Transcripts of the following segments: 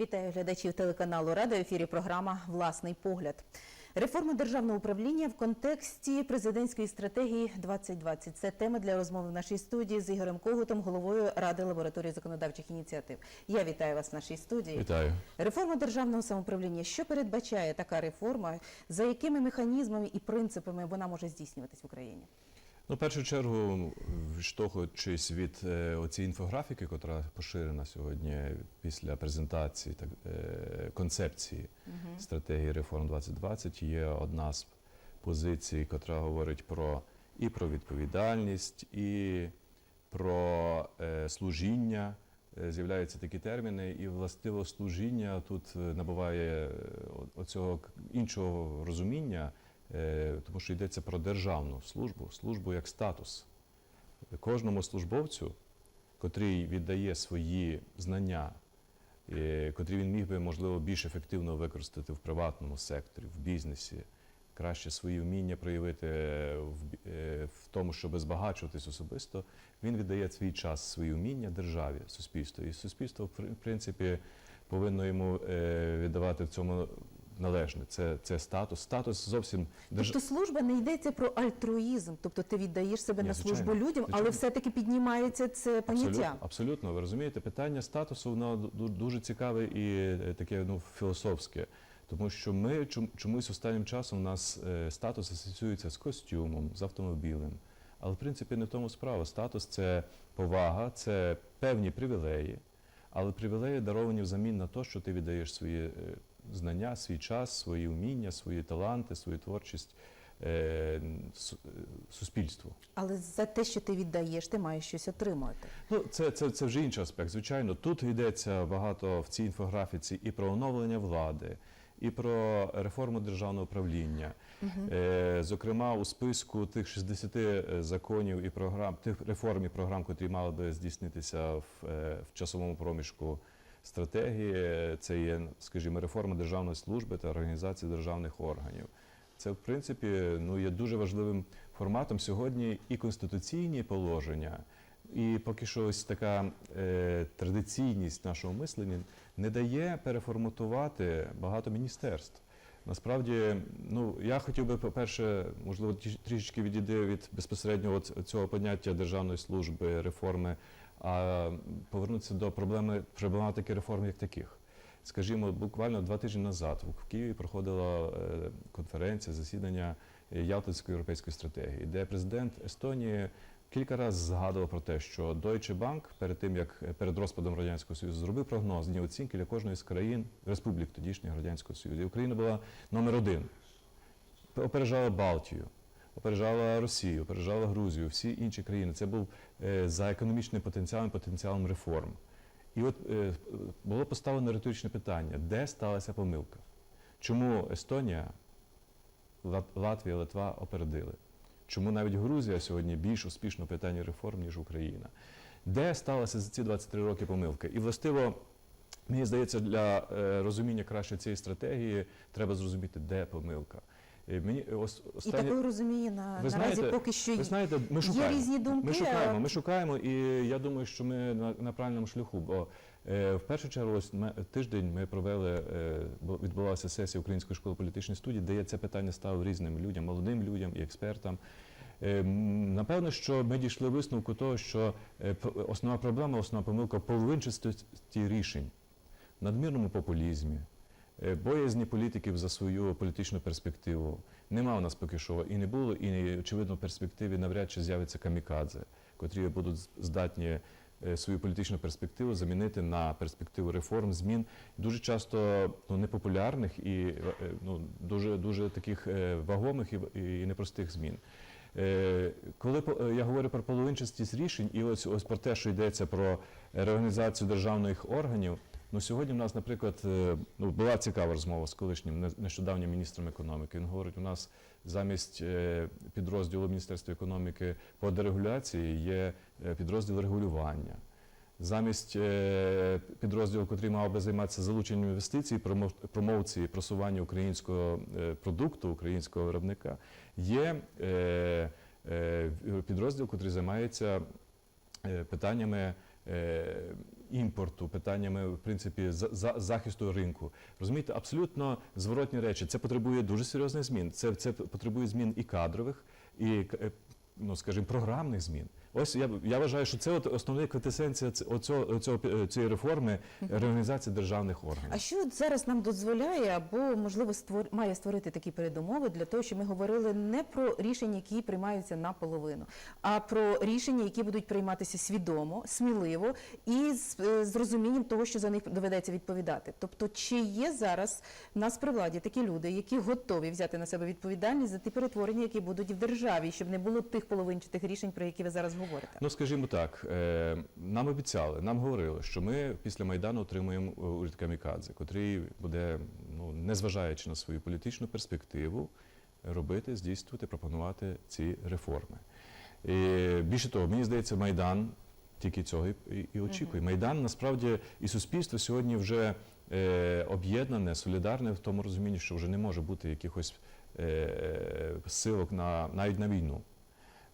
Вітаю глядачів телеканалу Рада. В ефірі програма Власний погляд. Реформа державного управління в контексті президентської стратегії 2020. Це тема для розмови в нашій студії з Ігорем Когутом, головою Ради лабораторії законодавчих ініціатив. Я вітаю вас в нашій студії. Вітаю. Реформа державного самоуправління. Що передбачає така реформа? За якими механізмами і принципами вона може здійснюватись в Україні? Ну, в першу чергу, відштовхуючись від е, оцієї інфографіки, яка поширена сьогодні після презентації так, е, концепції стратегії реформ 2020, є одна з позицій, яка говорить про і про відповідальність, і про е, служіння. З'являються такі терміни, і властиво служіння тут набуває оцього іншого розуміння, тому що йдеться про державну службу, службу як статус. Кожному службовцю, котрий віддає свої знання, е, котрі він міг би, можливо, більш ефективно використати в приватному секторі, в бізнесі, краще свої вміння проявити е, в, е, тому, щоб збагачуватись особисто, він віддає свій час, свої вміння державі, суспільству. І суспільство, в принципі, повинно йому е, віддавати в цьому належне. Це, це статус. Статус зовсім. Тобто служба не йдеться про альтруїзм, тобто ти віддаєш себе Ні, на звичайно, службу людям, але все-таки піднімається це поняття. Абсолютно, абсолютно. Ви розумієте, питання статусу воно ду- дуже цікаве і е, таке ну, філософське. Тому що ми чом- чомусь останнім часом у нас е, статус асоціюється з костюмом, з автомобілем. Але в принципі не в тому справа. Статус це повага, це певні привілеї, але привілеї даровані взамін на те, що ти віддаєш свої е, знання, свій час, свої вміння, свої таланти, свою творчість е, е, суспільству. Але за те, що ти віддаєш, ти маєш щось отримати. Ну, це, це, це вже інший аспект. Звичайно, тут йдеться багато в цій інфографіці і про оновлення влади, і про реформу державного управління. Е, зокрема, у списку тих 60 законів і програм, тих реформ і програм, котрі мали би здійснитися в, е, в часовому проміжку стратегії, це є, скажімо, реформа державної служби та організації державних органів. Це, в принципі, ну, є дуже важливим форматом сьогодні і конституційні положення, і поки що ось така е, традиційність нашого мислення не дає переформатувати багато міністерств. Насправді, ну я хотів би, по-перше, можливо, трішечки відійти від безпосередньо цього поняття державної служби, реформи, а повернутися до проблеми проблематики реформ як таких. Скажімо, буквально два тижні назад в Києві проходила е, конференція, засідання Ялтинської європейської стратегії, де президент Естонії кілька разів згадував про те, що Deutsche Bank перед тим як перед розпадом радянського союзу зробив прогнозні оцінки для кожної з країн республік тодішнього радянського союзу. І Україна була номер один. Опережала Балтію, опережала Росію, опережала Грузію, всі інші країни. Це був е, за економічним потенціалом, потенціалом реформ. І от е, було поставлено риторичне питання: де сталася помилка? Чому Естонія, Латвія, Литва опередили? Чому навіть Грузія сьогодні більш успішно в питанні реформ, ніж Україна? Де сталася за ці 23 роки помилка? І властиво, мені здається, для е, розуміння краще цієї стратегії треба зрозуміти, де помилка. Е, Мені ос- І останнє- такого розуміння на, ви наразі знаєте, поки що ви є. знаєте, ми Є шукаємо. різні думки, Ми шукаємо, ми шукаємо, і я думаю, що ми на, на правильному шляху. Бо е, в першу чергу, ось ми, тиждень ми провели, е, бо відбулася сесія Української школи політичної студії, де я це питання ставив різним людям, молодим людям і експертам. Е, м, Напевно, що ми дійшли висновку того, що е, п- основна проблема, основна помилка в половинчастості рішень, надмірному популізмі, боязні політиків за свою політичну перспективу. Нема у нас поки що і не було, і очевидно в перспективі навряд чи з'явиться камікадзе, котрі будуть здатні е, свою політичну перспективу замінити на перспективу реформ, змін, дуже часто ну, непопулярних і е, ну, дуже, дуже таких е, вагомих і, і непростих змін. Е, Коли е, я говорю про половинчастість рішень, і ось ось про те, що йдеться про реорганізацію державних органів. Ну сьогодні в нас, наприклад, е, ну була цікава розмова з колишнім не- нещодавнім міністром економіки. Він говорить, у нас замість е, підрозділу Міністерства економіки по дерегуляції є е, підрозділ регулювання. Замість підрозділу, який мав би займатися залученням інвестицій, промо- промоції, просування українського продукту, українського виробника, є підрозділ, який займається питаннями імпорту, питаннями в принципі за, за- захисту ринку. Розумієте, абсолютно зворотні речі. Це потребує дуже серйозних змін. Це, це потребує змін і кадрових, і е, ну скажімо, програмних змін. Ось я, я вважаю, що це от основна квітесенція оцього, оцього, е, цієї реформи реорганізації державних органів. А що зараз нам дозволяє або можливо створ... має створити такі передумови для того, щоб ми говорили не про рішення, які приймаються наполовину, а про рішення, які будуть прийматися свідомо, сміливо і з, е, з розумінням того, що за них доведеться відповідати. Тобто, чи є зараз в нас при владі такі люди, які готові взяти на себе відповідальність за ті перетворення, які будуть в державі, щоб не було тих половинчатих рішень, про які ви зараз говорите? Ну, скажімо так, е, нам обіцяли, нам говорили, що ми після Майдану отримуємо е, уряд Камікадзе, котрий буде, ну, незважаючи на свою політичну перспективу, робити, здійснювати, пропонувати ці реформи. І, більше того, мені здається, Майдан тільки цього і, і, очікує. Майдан насправді і суспільство сьогодні вже е, об'єднане, солідарне в тому розумінні, що вже не може бути якихось е, силок на навіть на війну.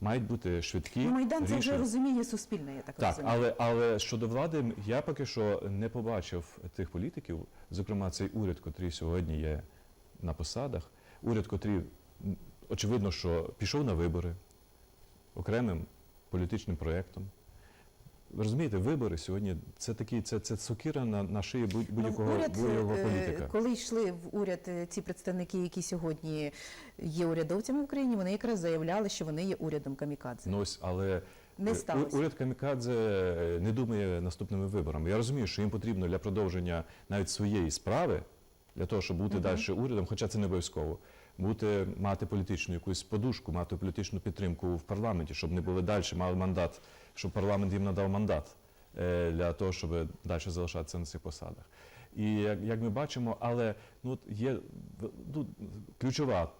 Мають бути швидкі Ну, Майдан це вже рішення. розуміння суспільне, я так, Так, розумію. але, але щодо влади, я поки що не побачив тих політиків, зокрема цей уряд, котрий сьогодні є на посадах, уряд, котрий очевидно, що пішов на вибори окремим політичним проєктом. Розумієте, вибори сьогодні це такі, це, це сокира на, на шиї Ну, будь-якого будь-якого е, політика. Коли йшли в уряд е, ці представники, які сьогодні є урядовцями в Україні, вони якраз заявляли, що вони є урядом камікадзе. Ну, ось, але Не е, сталося. уряд Камікадзе не думає наступними виборами. Я розумію, що їм потрібно для продовження навіть своєї справи, для того, щоб бути Мгм. далі урядом, хоча це не обов'язково. Бути, мати політичну якусь подушку, мати політичну підтримку в парламенті, щоб не були далі, мали мандат, щоб парламент їм надав мандат е, для того, щоб далі залишатися на цих посадах. І як, як ми бачимо, але ну, є ну, ключова,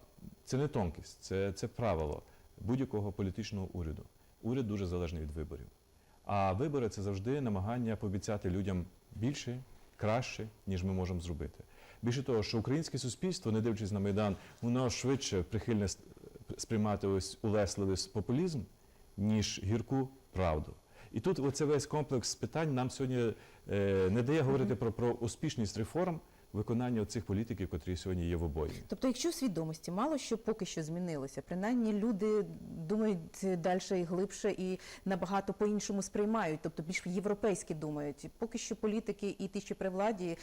це не тонкість, це, це правило будь-якого політичного уряду. Уряд дуже залежний від виборів. А вибори це завжди намагання пообіцяти людям більше, краще, ніж ми можемо зробити. Більше того, що українське суспільство, не дивлячись на Майдан, воно швидше прихильне сприймати ось улесливий популізм, ніж гірку правду. І тут оце весь комплекс питань нам сьогодні е, не дає говорити про, про успішність реформ виконання цих політиків, котрі сьогодні є в обоїмі. Тобто, якщо в свідомості мало що поки що змінилося, принаймні люди думають далі і глибше і набагато по-іншому сприймають, тобто більш європейськи думають. Поки що політики і ті, що при владі.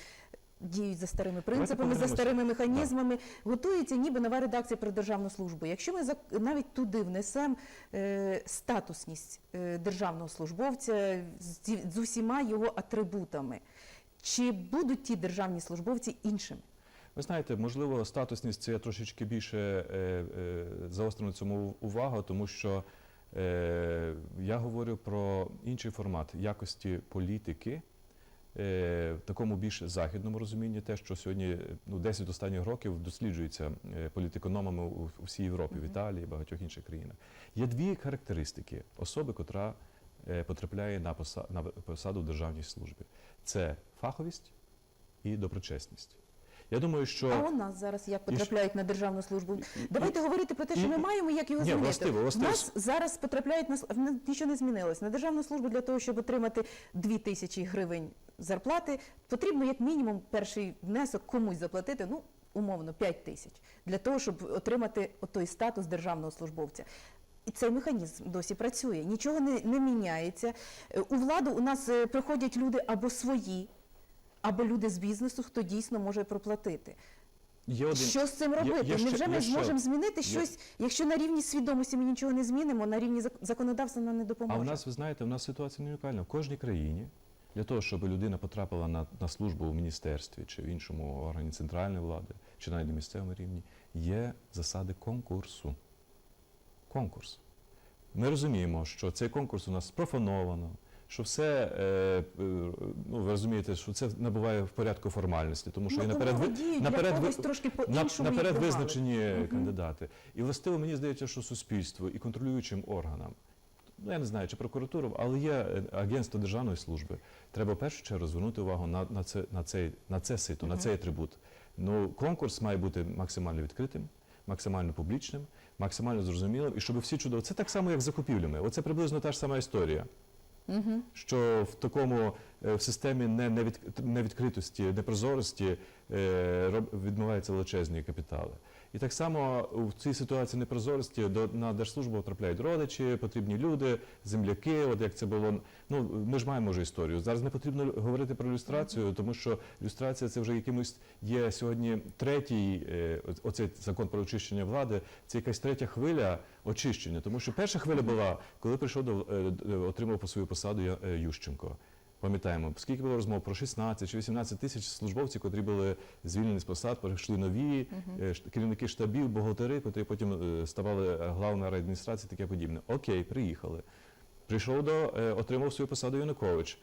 Діють за старими принципами, за старими механізмами, готується ніби нова редакція про державну службу. Якщо ми навіть туди внесемо е, статусність е, державного службовця з, з усіма його атрибутами, чи будуть ті державні службовці іншими? Ви знаєте, можливо, статусність це я трошечки більше е, е, заострено цьому увагу, тому що е, я говорю про інший формат якості політики. Е, В такому більш західному розумінні, те, що сьогодні ну, 10 останніх років досліджується е, політикономами у, у всій Європі, в Мгм. Італії, багатьох інших країнах. Є дві характеристики особи, котра е, потрапляє на поса- на посаду в державній службі: це фаховість і доброчесність. Я думаю, що А у нас зараз як потрапляють на державну службу? Давайте говорити про те, що і- ми маємо, як його Ні, змінити. властиво, властиво. нас зараз потрапляють на нічого не змінилось. На державну службу для того, щоб отримати 2 тисячі гривень зарплати, потрібно як мінімум перший внесок комусь заплатити. Ну умовно 5 тисяч для того, щоб отримати той статус державного службовця. І цей механізм досі працює, нічого не, не міняється. Е, У владу у нас е, приходять люди або свої, або люди з бізнесу, хто дійсно може проплатити. є один Що з цим робити? є ще- Невже ми є ще- зможемо змінити є- щось, якщо на рівні свідомості ми нічого не змінимо, на рівні законодавства нам не допоможе? А в нас, ви знаєте, в нас ситуація не унікальна. В кожній країні для того, щоб людина потрапила на, на службу в міністерстві чи в іншому органі центральної влади, чи навіть на місцевому рівні, є засади конкурсу. Конкурс. Ми розуміємо, що цей конкурс у нас спрофановано, що все, е, е, ну ви розумієте, що це набуває в порядку формальності, тому що ну, і наперед, ви- наперед ви- трошки на- наперед визначені Мгм. кандидати. І властиво мені здається, що суспільство і контролюючим органам, ну я не знаю, чи прокуратуру, але є е, агентство державної служби. Треба в першу чергу звернути увагу на, на, це, на, цей, на це сито, на цей атрибут. Ну, конкурс має бути максимально відкритим, максимально публічним, максимально зрозумілим, і щоб всі чудово. Це так само, як з закупівлями. Оце приблизно та ж сама історія. Угу. що в такому е, в системі не- невід- невідкритості, непрозорості е, відмиваються величезні капітали. І так само в цій ситуації непрозорості до на держслужбу потрапляють родичі, потрібні люди, земляки. От як це було. Ну ми ж маємо вже історію. Зараз не потрібно говорити про люстрацію, тому що люстрація це вже якимось є сьогодні третій е, оцей закон про очищення влади. Це якась третя хвиля очищення. Тому що перша хвиля була, коли прийшов до е, отримав по свою посаду е, Ющенко. Пам'ятаємо, скільки було розмов про 16 чи 18 тисяч службовців, котрі були звільнені з посад, перейшли нові угу. керівники штабів, бухгалтери, котрі потім е, ставали е, главною адміністрації, таке подібне. Окей, приїхали. Прийшов до отримав свою посаду Янукович.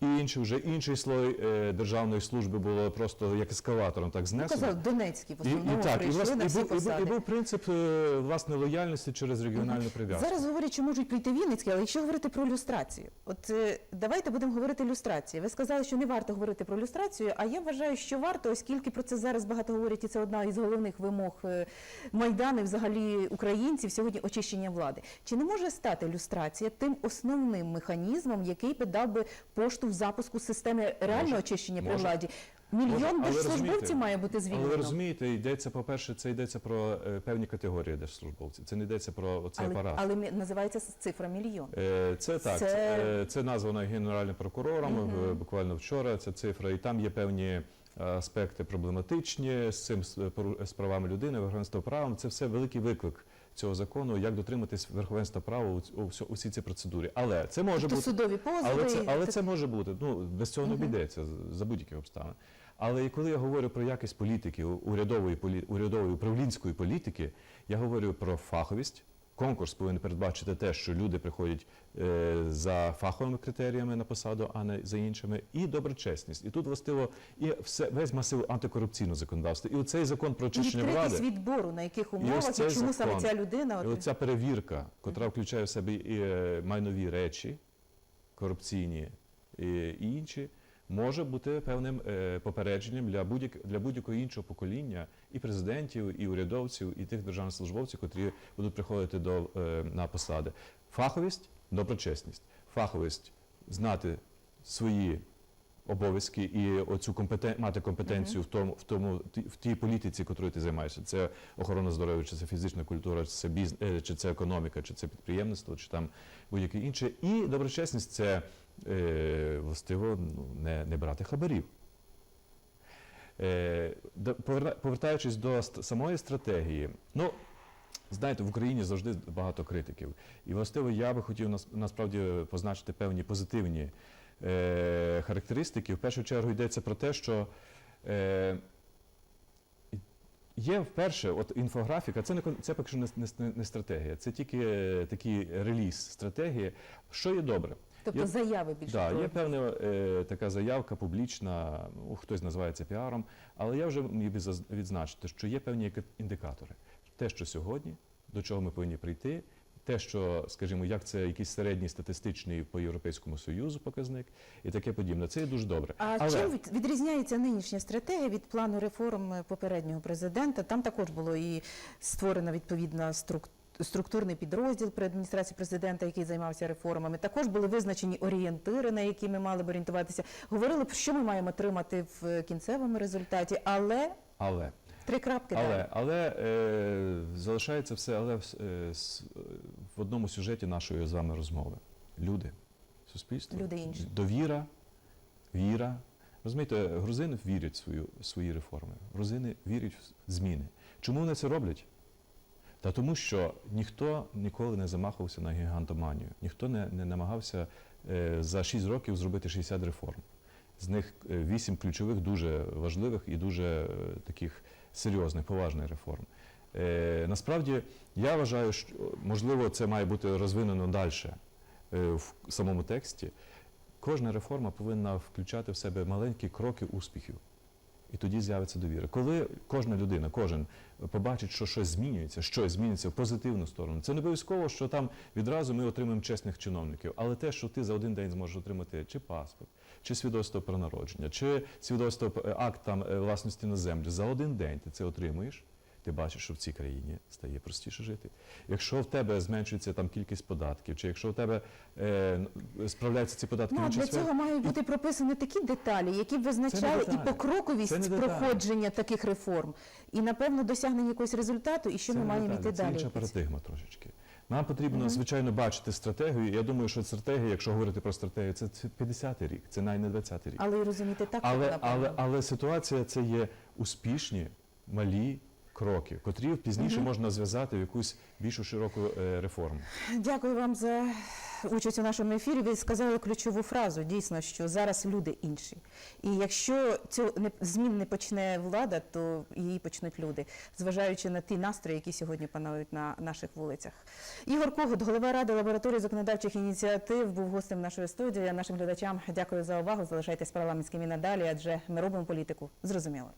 І інший вже інший слой е, державної служби було просто як ескалатором, так знесено. Казав, Донецький в І, і основному так, і, прийшли власне, на і, всі був, і, був, посади. і був принцип е, власне лояльності через регіональну прив'язку. Зараз говорять, що можуть прийти Вінницькі, але якщо говорити про люстрацію, от е, давайте будемо говорити люстрацію. Ви сказали, що не варто говорити про люстрацію, а я вважаю, що варто, оскільки про це зараз багато говорять, і це одна із головних вимог е, майдану, і взагалі українців сьогодні очищення влади. Чи не може стати люстрація тим основним механізмом, який би дав би поштовх запуску системи реального очищення при Може. владі? Мільйон держслужбовців має бути Але ви розумієте, йдеться, по-перше, це йдеться про е, певні категорії держслужбовців. Це не йдеться про цей але, апарат. але мі- називається цифра мільйон. Е, Це так, Це- це, це названо генеральним прокурором е, буквально вчора. Ця цифра, і там є певні е, аспекти проблематичні з цим з, пору- з правами людини, верховенство права. Це все великий виклик цього закону, як дотриматись верховенства права у, у, у всій цій процедурі. Але це може Тобто бути судові позови. але це, але так- це може бути. Ну без цього не обійдеться за будь-яких обставин. Але і коли я говорю про якість політики, урядової урядової управлінської політики, я говорю про фаховість. Конкурс повинен передбачити те, що люди приходять е, за фаховими критеріями на посаду, а не за іншими, і доброчесність. І тут властиво і все весь масив антикорупційного законодавства. І оцей закон про І очищення відкритість влади. відбору, на яких умовах, і, цей чому саме ця людина. І оця перевірка, котра включає в себе і е, майнові речі, корупційні і, і інші, може бути певним е, попередженням для будь для будь-якого іншого покоління і президентів, і урядовців, і тих державних службовців, котрі будуть приходити до е, на посади. Фаховість, доброчесність, фаховість знати свої. Обов'язки і оцю компетен... мати компетенцію в тому, в тому в тій політиці, якою ти займаєшся. Це охорона здоров'я, чи це фізична культура, чи це біз... е, чи це економіка, чи це підприємництво, чи там будь-яке інше. І доброчесність це е, властиво ну, не, не брати хабарів. Е, повертаючись до самої стратегії, ну знаєте, в Україні завжди багато критиків. І властиво я би хотів нас- насправді позначити певні позитивні е, характеристики. В першу чергу йдеться про те, що е, є вперше, от інфографіка, це не це поки що не, не, не стратегія, це тільки е, такий реліз стратегії. Що є добре? Тобто Є- заяви більше. Про- є певна е, така заявка публічна, ну, хтось називає це піаром, але я вже міг би відзначити, що є певні індикатори. Те, що сьогодні, до чого ми повинні прийти, те, що, скажімо, як це якийсь середній статистичний по Європейському Союзу показник і таке подібне. Це дуже добре. А але, чим відрізняється нинішня стратегія від плану реформ е, попереднього президента? Там також було і створена відповідна структура. Структурний підрозділ при адміністрації президента, який займався реформами, також були визначені орієнтири, на які ми мали б орієнтуватися. Говорили що ми маємо отримати в е, кінцевому результаті, але але три крапки Але, далі. але е, залишається все, але в, е, в одному сюжеті нашої з вами розмови. Люди, суспільство, Люди інші. довіра, віра. Розумієте, грузини вірять в свою, свої реформи. Грузини вірять в зміни. Чому вони це роблять? Та тому, що ніхто ніколи не замахувався на гігантоманію, ніхто не, не намагався е, за 6 років зробити 60 реформ. З них 8 ключових, дуже важливих і дуже е, таких серйозних, поважних реформ. Е, насправді, я вважаю, що можливо це має бути розвинено далі е, в самому тексті. Кожна реформа повинна включати в себе маленькі кроки успіхів. І тоді з'явиться довіра. Коли кожна людина, кожен побачить, що щось змінюється, щось зміниться в позитивну сторону, це не обов'язково, що там відразу ми отримаємо чесних чиновників, але те, що ти за один день зможеш отримати чи паспорт, чи свідоцтво про народження, чи свідоцтво е, акт там е, власності на землю, за один день ти це отримуєш. Ти бачиш, що в цій країні стає простіше жити. Якщо в тебе зменшується там кількість податків, чи якщо в тебе е, справляються ці податки Ну, для цього мають бути прописані такі деталі, які б визначали і покроковість проходження таких реформ, і напевно досягнення якогось результату, і що Це ми маємо йти це далі. інша парадигма трошечки. Нам потрібно, звичайно, бачити стратегію. Я думаю, що стратегія, якщо говорити про стратегію, це 50-й рік, це навіть не 20-й рік. Але і розуміти так, Але, але, але ситуація це є успішні малі кроки, котрі пізніше можна зв'язати в якусь більшу широку е, реформу. Дякую вам за участь у нашому ефірі. Ви сказали ключову фразу. Дійсно, що зараз люди інші. І якщо цю не- змін не почне влада, то її почнуть люди, зважаючи на ті настрої, які сьогодні панують на наших вулицях. Ігор Когут, голова ради лабораторії законодавчих ініціатив, був гостем нашої студії. Нашим глядачам дякую за увагу. Залишайтесь парламентськими надалі, адже ми робимо політику зрозуміло.